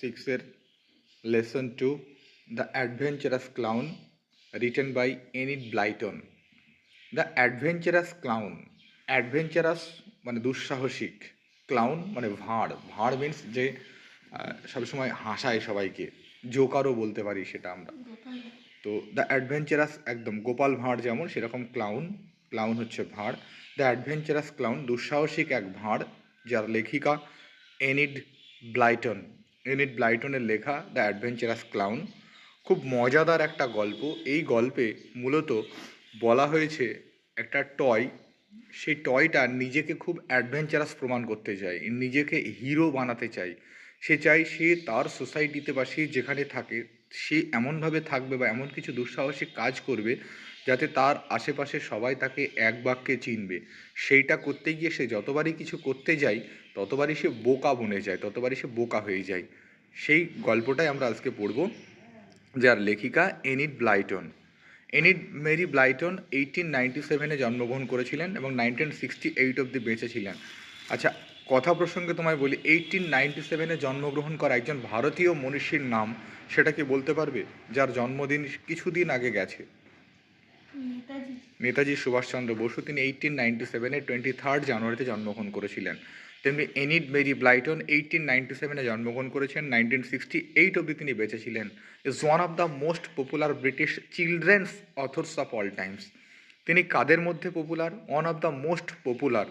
সিক্সের lesson two the adventurous clown written by Enid Blyton the adventurous clown adventurous মানে দুঃসাহসিক clown মানে ভাঁড়। ভাঁড় means যে সবসময় হাসায় সবাইকে। জোকারও বলতে পারি সেটা আমরা। তো দ্য অ্যাডভেঞ্চারাস একদম, গোপাল ভাঁড় যেমন, সেরকম ক্লাউন ক্লাউন হচ্ছে ভাঁড়। দ্য অ্যাডভেঞ্চারাস ক্লাউন দুঃসাহসিক এক ভাঁড়, যার লেখিকা এনিড ব্লাইটন এনিড ব্লাইটনের লেখা দ্য অ্যাডভেঞ্চারাস ক্লাউন। খুব মজাদার একটা গল্প। এই গল্পে মূলত বলা হয়েছে একটা টয়, সেই টয়টা নিজেকে খুব অ্যাডভেঞ্চারাস প্রমাণ করতে চায়, নিজেকে হিরো বানাতে চায়। সে চায় সে তার সোসাইটিতে বা সে যেখানে থাকে, সে এমনভাবে থাকবে বা এমন কিছু দুঃসাহসিক কাজ করবে যাতে তার আশেপাশে সবাই তাকে এক বাক্যে চিনবে। সেইটা করতে গিয়ে সে যতবারই কিছু করতে যায়, ততবারই সে বোকা বনে যায়, ততবারই সে বোকা হয়ে যায়। সেই গল্পটাই আমরা আজকে পড়ব যার লেখিকা Enid Blyton. Enid Mary Blyton eighteen ninety সেভেনে জন্মগ্রহণ করেছিলেন এবং নাইনটিন সিক্সটি এইট অবধি বেঁচে ছিলেন। আচ্ছা কথা প্রসঙ্গে তোমায় বলি এইটিন নাইনটি সেভেনে জন্মগ্রহণ করা একজন ভারতীয় মনীষীর নাম সেটা কি বলতে পারবে যার জন্মদিন কিছুদিন আগে গেছে? নেতাজি। নেতাজি সুভাষচন্দ্র বসু তিনি এইটিন নাইনটি সেভেনে টোয়েন্টি থার্ড জানুয়ারিতে জন্মগ্রহণ করেছিলেন। তেমনি Enid Mary Blyton eighteen ninety সেভেনে জন্মগ্রহণ করেছেন। নাইনটিন সিক্সটি এইট অবধি তিনি বেঁচে ছিলেন। Is one of the most popular British children's authors of all times তিনি কাদের মধ্যে popular one of the most popular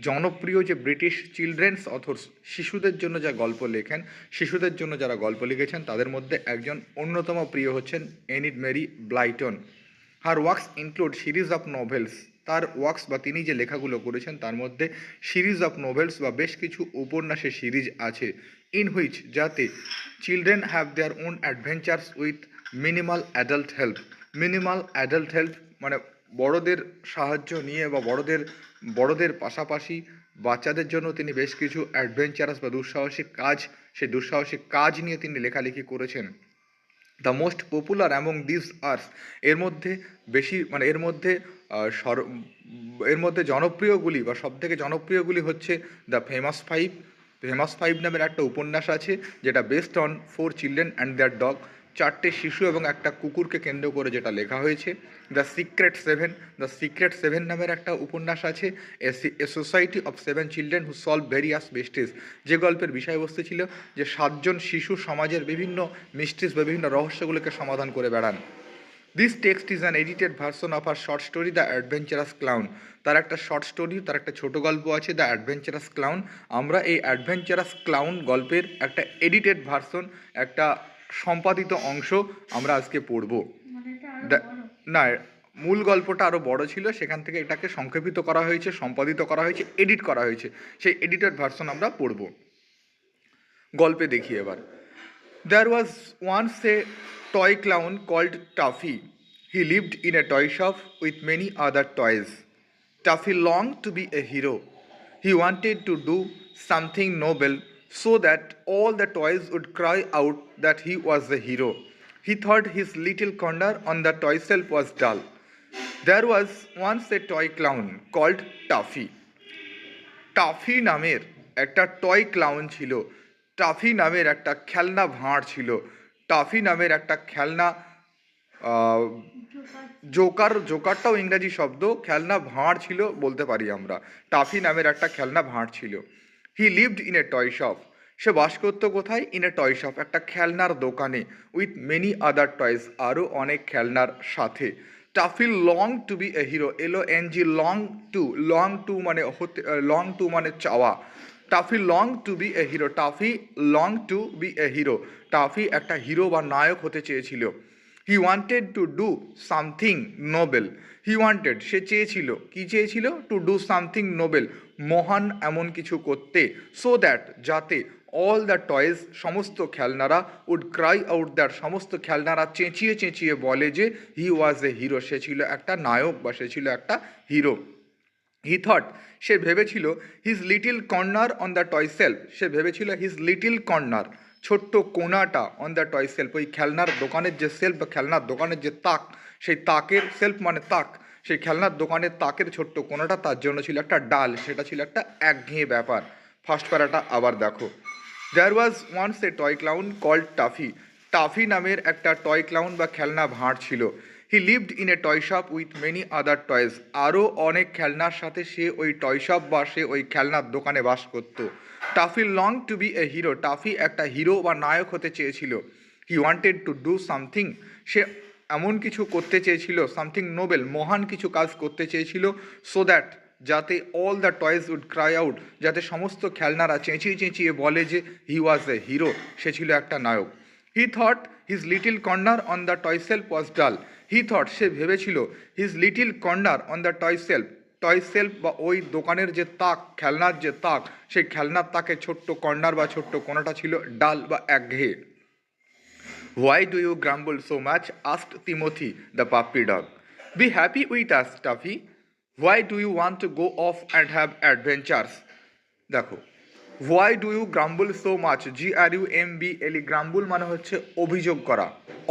জনপ্রিয় যে ব্রিটিশ চিলড্রেন্স অথর্স শিশুদের জন্য যা গল্প লেখেন, শিশুদের জন্য যারা গল্প লিখেছেন, তাদের মধ্যে একজন অন্যতম প্রিয় হচ্ছেন Enid Mary Blyton. Her works include series of novels তার ওয়ার্কস বা তিনি যে লেখাগুলো করেছেন তার মধ্যে সিরিজ অফ নোভেলস বা বেশ কিছু উপন্যাসের সিরিজ আছে, ইন হুইচ যাতে children have their own adventures with minimal adult help. Minimal adult help মানে বড়দের সাহায্য নিয়ে বা বড়দের বড়দের পাশাপাশি বাচ্চাদের জন্য তিনি বেশ কিছু অ্যাডভেঞ্চারাস বা দুঃসাহসিক কাজ, সেই দুঃসাহসিক কাজ নিয়ে তিনি লেখালেখি করেছেন। The most popular among these are এর মধ্যে বেশি মানে এর মধ্যে সর, এর মধ্যে জনপ্রিয়গুলি বা সব থেকে জনপ্রিয়গুলি হচ্ছে the famous five. Famous five নামের একটা উপন্যাস আছে যেটা based on four children and their dog চারটে শিশু এবং একটা কুকুরকে কেন্দ্র করে যেটা লেখা হয়েছে। The secret seven. The secret seven নামের একটা উপন্যাস আছে। A society of seven children who solve various mysteries যে গল্পের বিষয়বস্তু ছিল যে সাতজন শিশু সমাজের বিভিন্ন মিস্ট্রিজ বা বিভিন্ন রহস্যগুলোকে সমাধান করে বেড়ান। This text is an edited version of our short story the adventurous clown তার একটা শর্ট স্টোরি তার একটা ছোট গল্প আছে দ্য অ্যাডভেঞ্চারাস ক্লাউন আমরা এই অ্যাডভেঞ্চারাস ক্লাউন গল্পের একটা এডিটেড ভার্সন একটা সম্পাদিত অংশ আমরা আজকে পড়ব। না, মূল গল্পটা আরও বড় ছিল, সেখান থেকে এটাকে সংক্ষেপিত করা হয়েছে, সম্পাদিত করা হয়েছে এডিট করা হয়েছে। সেই এডিটেড ভার্সন আমরা পড়ব। গল্পে দেখি এবার। There was once a toy clown called Tuffy. He lived in a toy shop with many other toys. Tuffy longed to be a hero. He wanted to do something noble so that all the toys would cry out that he was a hero. He thought his little corner on the toy shelf was dull. There was once a toy clown called Tuffy. Tuffy নামের একটা toy clown ছিল toffee নামের একটা খেলনা ভাঁড় ছিল toffee নামের একটা খেলনা জোকার জোকার, জোকারটাও ইংরাজি শব্দ, খেলনা ভাঁড় ছিল বলতে পারি আমরা। টাফি নামের একটা খেলনা ভাঁড় ছিল। He lived in a toy shop সে বাস করতো কোথায়? ইন এ টয় শপ একটা খেলনার দোকানে উইথ মেনি আদার টয়েস আরও অনেক খেলনার সাথে। Tuffy long to be a hero L O N G long to long to মানে হতে লং টু মানে চাওয়া। Tuffy long to be a hero Tuffy long to be a hero Tuffy একটা hero বা নায়ক হতে চেয়েছিল। He wanted to do something noble he wanted সে চেয়েছিল। কি চেয়েছিল? টু ডু সামথিং নোবেল মহান এমন কিছু করতে। সো দ্যাট যাতে অল দ্য টয়েস সমস্ত খেলনারা উড ক্রাই আউট দ্যাট সমস্ত খেলনারা চেঁচিয়ে চেঁচিয়ে বলে যে হি ওয়াজ এ হিরো সে ছিল একটা নায়ক বা সে ছিল একটা হিরো হি থট সে ভেবেছিল his little corner on the toy shelf সে ভেবেছিল হিজ লিটিল কর্নার ছোট্ট কোনাটা অন দ্য টয় সেলফ ওই খেলনার দোকানের যে সেলফ বা খেলনার দোকানের যে তাক, সেই তাকের সেলফ মানে তাক, সেই খেলনার দোকানের তাকের ছোট্ট কোনাটা তার জন্য ছিল একটা ডাল, সেটা ছিল একটা একঘেয়ে ব্যাপার। ফার্স্ট প্যারাটা আবার দেখো। There was once a toy clown called Tuffy Tuffy নামের একটা টয় ক্লাউন বা খেলনা ভাঁড় ছিল। He lived in a toy shop with many other toys আরও অনেক খেলনার সাথে সে ওই টয় শপ বা সে ওই খেলনার দোকানে বাস করত। Tuffy long to be a hero Tuffy একটা হিরো বা নায়ক হতে চেয়েছিল। He wanted to do something সে এমন কিছু করতে চেয়েছিল সামথিং নোবেল মহান কিছু কাজ করতে চেয়েছিল সো দ্যাট যাতে all the toys would cry out যাতে সমস্ত খেলনারা চেঁচিয়ে চেঁচিয়ে বলে যে হি ওয়াজ এ হিরো সে ছিল একটা নায়ক। He thought his little corner on the toy shelf was dull he thought সে ভেবেছিল his little corner on the toy shelf toy shelf বা ওই দোকানের যে তাক খেলনার যে তাক সেই খেলনার তাকে ছোট্ট কর্নার বা ছোট্ট কোনাটা ছিল ডাল বা একঘেয়ে। Why do you grumble so much asked Timothy, the puppy dog be happy with us, Tuffy Why do you want to go off and have adventures? দেখো why do you grumble so much G R U M B L grumble মানে হচ্ছে অভিযোগ করা।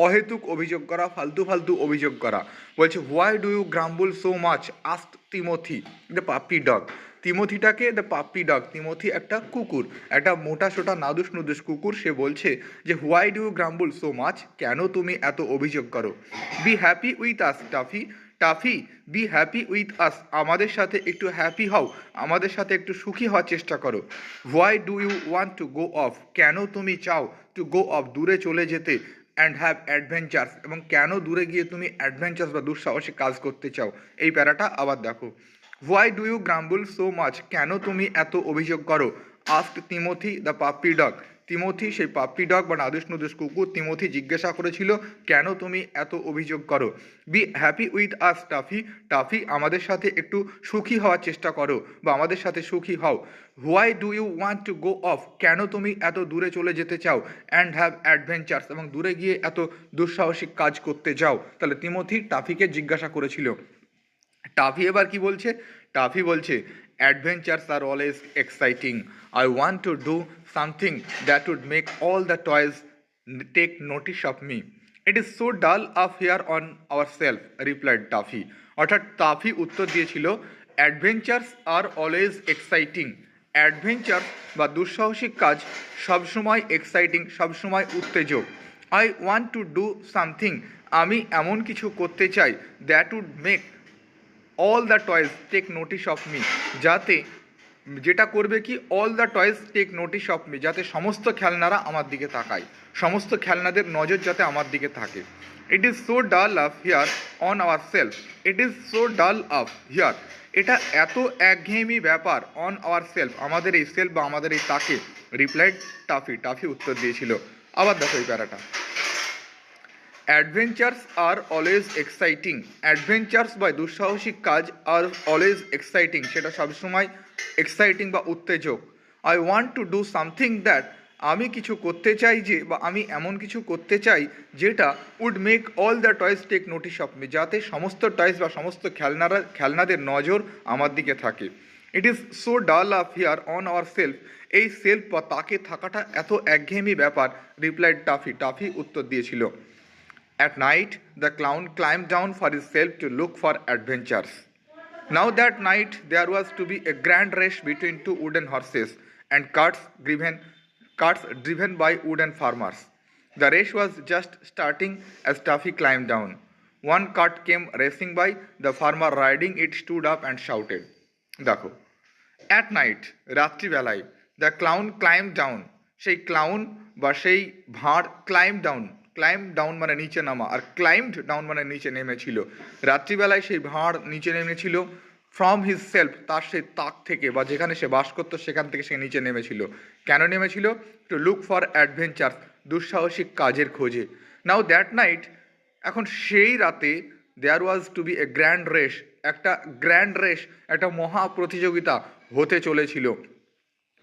অহেতুক অভিযোগ করা, ফালতু ফালতু অভিযোগ করা। বলছে why do you grumble so much asked Timothy the puppy dog তিমথিটাকে the puppy dog Timothy একটা কুকুর। একটা মোটা সোটা নাদুস নুদুস কুকুর, সে বলছে যে why do you grumble so much কেন তুমি এত অভিযোগ করো? Be happy with us Tuffy Tuffy be happy with us আমাদের সাথে একটু হ্যাপি হও, আমাদের সাথে একটু সুখী হওয়ার চেষ্টা করো। Why do you want to go off কেন তুমি চাও টু গো অফ দূরে চলে যেতে অ্যান্ড হ্যাভ অ্যাডভেঞ্চার্স এবং কেন দূরে গিয়ে তুমি অ্যাডভেঞ্চার্স বা দুঃসাহসিক কাজ করতে চাও? এই প্যারাটা আবার দেখো। Why do you grumble so much কেন তুমি এত অভিযোগ করো? Ask Timothy the puppy dog Timothy, সেই পাপ্পি ডগ বা নাদুস নুদুস কুকুর তিমথি জিজ্ঞাসা করেছিল, কেন তুমি এত অভিযোগ করো? Be happy with us Tuffy Tuffy আমাদের সাথে একটু সুখী হওয়ার চেষ্টা করো বা আমাদের সাথে সুখী হও। Why do you want to go off কেন তুমি এত দূরে চলে যেতে চাও? অ্যান্ড হ্যাভ অ্যাডভেঞ্চার্স এবং দূরে গিয়ে এত দুঃসাহসিক কাজ করতে যাও। তাহলে তিমথি টাফিকে জিজ্ঞাসা করেছিল। টাফি এবার কি বলছে? টাফি বলছে adventures are always exciting I want to do something that would make all the toys take notice of me it is so dull up here on our shelf replied Tuffy অর্থাৎ toffee উত্তর দিয়েছিল adventures are always exciting adventure বা দুঃসাহসিক কাজ সবসময় exciting সবসময় উত্তেজক। I want to do something আমি এমন কিছু করতে চাই that would make all the toys take notice of me যাতে, যেটা করবে কি all the toys take notice of me যাতে সমস্ত খেলনারা আমার দিকে তাকায়। সমস্ত খেলনাদের নজর যাতে আমার দিকে থাকে। ইট is so dull up here on our shelf it is so dull up here এটা এত একঘেয়েমি ব্যাপার অন আওয়ার সেলফ আমাদের এই সেলফ বা আমাদের এই তাকে। রিপ্লাইড টাফি টাফি উত্তর দিয়েছিল। আবার দেখো এই প্যারাটা। Adventures are always exciting adventures বা দুঃসাহসিক কাজ আর অলওয়েজ এক্সাইটিং সেটা সবসময় এক্সাইটিং বা উত্তেজক। I want to do something that আমি কিছু করতে চাই যে বা আমি এমন কিছু করতে চাই যেটা would make all the toys take notice of me যাতে সমস্ত টয়েস বা সমস্ত খেলনারা, খেলনাদের নজর আমার দিকে থাকে। ইট is so dull up here on our shelf এই সেলফ বা তাকে থাকাটা এত একঘেয়েমি ব্যাপার রিপ্লাইড টাফি টাফি উত্তর দিয়েছিল। At night, the clown climbed down for himself to look for adventures. Now that night, there was to be a grand race between two wooden horses and carts driven, carts driven by wooden farmers. The race was just starting as Tuffy climbed down. One cart came racing by, the farmer riding it stood up and shouted. দেখো at night রাত্রিবেলায় the clown claim down সেই clown বা সেই ভাঁড় claim down claim down মানে নিচে নামা। আর ক্লাইমড down মানে নিচে নেমেছিল। রাত্রিবেলায় সেই ভাঁড় নিচে নেমেছিল ফ্রম হিজ সেলফ তার সেই তাক থেকে বা যেখানে সে বাস করতো, সেখান থেকে সে নিচে নেমেছিল। কেন নেমেছিল? টু লুক ফর অ্যাডভেঞ্চার দুঃসাহসিক কাজের খোঁজে। নাও দ্যাট নাইট এখন সেই রাতে there was to be a grand race একটা গ্র্যান্ড রেস একটা মহা প্রতিযোগিতা হতে চলেছিল।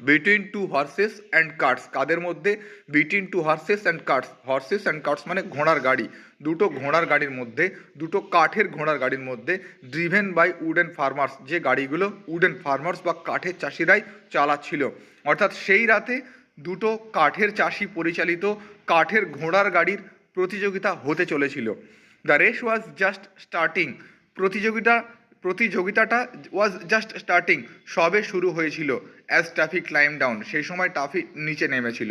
Between two horses and carts কাদের মধ্যে? Between two horses and carts horses and carts মানে ঘোড়ার গাড়ি। দুটো ঘোড়ার গাড়ির মধ্যে, দুটো কাঠের ঘোড়ার গাড়ির মধ্যে ড্রিভেন বাই উডেন ফার্মার্স যে গাড়িগুলো উডেন ফার্মার্স বা কাঠের চাষিরাই চালাচ্ছিল। অর্থাৎ সেই রাতে দুটো কাঠের চাষি পরিচালিত কাঠের ঘোড়ার গাড়ির প্রতিযোগিতা হতে চলেছিল। The race was just starting প্রতিযোগিতা প্রতিযোগিতাটা ওয়াজ জাস্ট স্টার্টিং সবে শুরু হয়েছিল অ্যাজ টাফি ক্লাইম ডাউন সেই সময় টাফি নিচে নেমেছিল।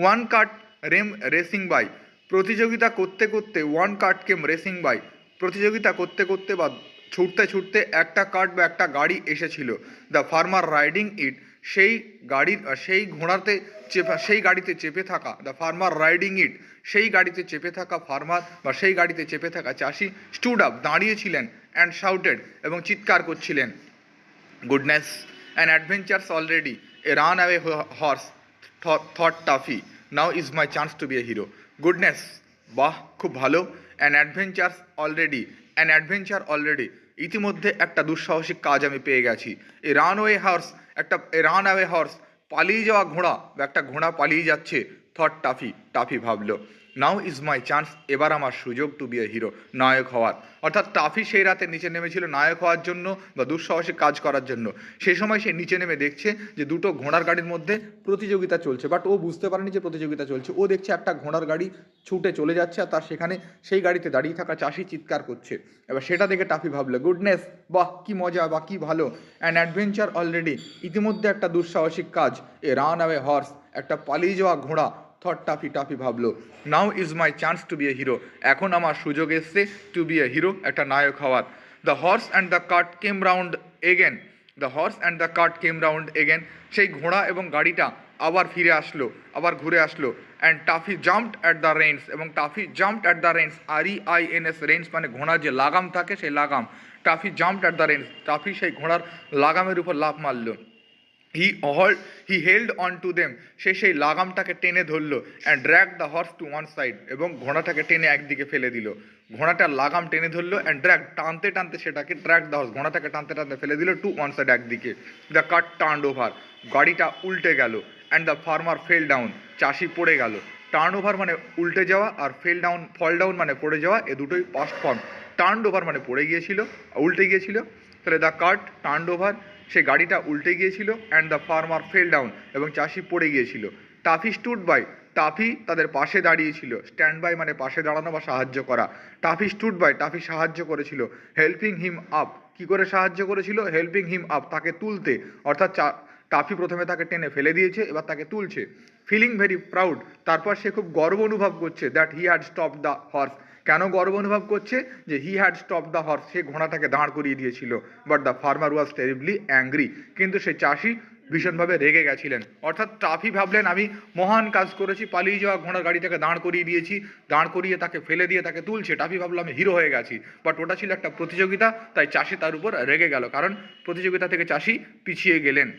One cart came racing by প্রতিযোগিতা করতে করতে one cart came racing by প্রতিযোগিতা করতে করতে বা ছুটতে ছুটতে একটা কার্ট বা একটা গাড়ি এসেছিল। দ্য ফার্মার রাইডিং ইট সেই গাড়ির, সেই ঘোড়াতে চেপে, সেই গাড়িতে চেপে থাকা দ্য ফার্মার রাইডিং ইট সেই গাড়িতে চেপে থাকা ফার্মার বা সেই গাড়িতে চেপে থাকা চাষি স্টুড আপ দাঁড়িয়েছিলেন অ্যান্ড শাউটেড এবং চিৎকার করছিলেন। Goodness and adventures already a runaway horse thought Taffy now is my chance to be a hero goodness বাহ, খুব ভালো। And adventures already an adventure already ইতিমধ্যে একটা দুঃসাহসিক কাজ আমি পেয়ে গেছি। এ রান ওয়ে হর্স একটা এ রান অ্যাওয়ে হর্স পালিয়ে যাওয়া ঘোড়া, বা একটা ঘোড়া পালিয়ে যাচ্ছে থট টাফি টাফি ভাবলো। নাও ইজ মাই চান্স এবার আমার সুযোগ টু বি এ হিরো নায়ক হওয়ার। অর্থাৎ টাফি সেই রাতে নিচে নেমেছিল নায়ক হওয়ার জন্য বা দুঃসাহসিক কাজ করার জন্য। সেই সময় সে নিচে নেমে দেখছে যে দুটো ঘোড়ার গাড়ির মধ্যে প্রতিযোগিতা চলছে। বাট ও বুঝতে পারেনি যে প্রতিযোগিতা চলছে। ও দেখছে একটা ঘোড়ার গাড়ি ছুটে চলে যাচ্ছে আর তার সেখানে সেই গাড়িতে দাঁড়িয়ে থাকা চাষি চিৎকার করছে। এবার সেটা দেখে টাফি ভাবলো গুডনেস বাহ, কি মজা বা কি ভালো। অ্যান্ড অ্যাডভেঞ্চার অলরেডি ইতিমধ্যে একটা দুঃসাহসিক কাজ এ রান অ্যাওয়ে হর্স একটা পালিয়ে যাওয়া ঘোড়া থট টাফি টাফি ভাবলো now is my chance to be a hero এখন আমার সুযোগ এসছে টু বি এ হিরো একটা নায়ক হওয়ার। The horse and the cart came round again the horse and the cart came round again সেই ঘোড়া এবং গাড়িটা আবার ফিরে আসলো, আবার ঘুরে আসলো। And Taffy jumped at the reins এবং Taffy jumped at the reins R E I N S reins মানে ঘোড়ার যে লাগাম থাকে সেই লাগাম। Taffy jumped at the reins Taffy সেই ঘোড়ার লাগামের উপর লাফ মারলো। He held he held on to them সে সেই লাগামটাকে টেনে ধরলো and drag the horse to one side এবং ঘোড়াটাকে টেনে একদিকে ফেলে দিল। ঘোড়াটার লাগাম টেনে ধরলো অ্যান্ড ড্র্যাগ টানতে টানতে সেটাকে ড্র্যাগ দ্য হর্স ঘোড়াটাকে টানতে টানতে ফেলে দিল টু ওয়ান সাইড একদিকে। দ্য কাট টার্ন ওভার গাড়িটা উল্টে গেল and the farmer fell down চাষি পড়ে গেল। টার্ন ওভার মানে উল্টে যাওয়া আর ফেল ডাউন ফল ডাউন মানে পড়ে যাওয়া, এ দুটোই পাস্ট ফর্ম টার্ন ওভার মানে পড়ে গিয়েছিল, উল্টে গিয়েছিল। তাহলে দ্য কাট টার্ন ওভার সে গাড়িটা উল্টে গিয়েছিল and the farmer fell down এবং চাষি পড়ে গিয়েছিল। টাফি স্টুড বাই টাফি তাদের পাশে দাঁড়িয়েছিল। স্ট্যান্ড বাই মানে পাশে দাঁড়ানো বা সাহায্য করা। টাফি স্টুড বাই টাফি সাহায্য করেছিল। হেল্পিং হিম আপ কি করে সাহায্য করেছিল? হেল্পিং হিম আপ তাকে তুলতে। অর্থাৎ টাফি প্রথমে তাকে টেনে ফেলে দিয়েছে, এবার তাকে তুলছে। ফিলিং ভেরি প্রাউড তারপর সে খুব গর্ব অনুভব করছে that he had stop the horse কেন গর্ব অনুভব করছে? যে he had stop the horse সে ঘোড়াটাকে দাঁড় করিয়ে দিয়েছিল। But the farmer was terribly angry কিন্তু সে চাষি ভীষণভাবে রেগে গেছিলেন। অর্থাৎ ট্রাফি ভাবলেন, আমি মহান কাজ করেছি, পালিয়ে যাওয়া ঘোড়ার গাড়িটাকে দাঁড় করিয়ে দিয়েছি। দাঁড় করিয়ে তাকে ফেলে দিয়ে তাকে তুলছে। ট্রাফি ভাবলো, আমি হিরো হয়ে গেছি। বাট ওটা ছিল একটা প্রতিযোগিতা, তাই চাষি তার উপর রেগে গেল। কারণ প্রতিযোগিতা থেকে চাষি পিছিয়ে গেলেন।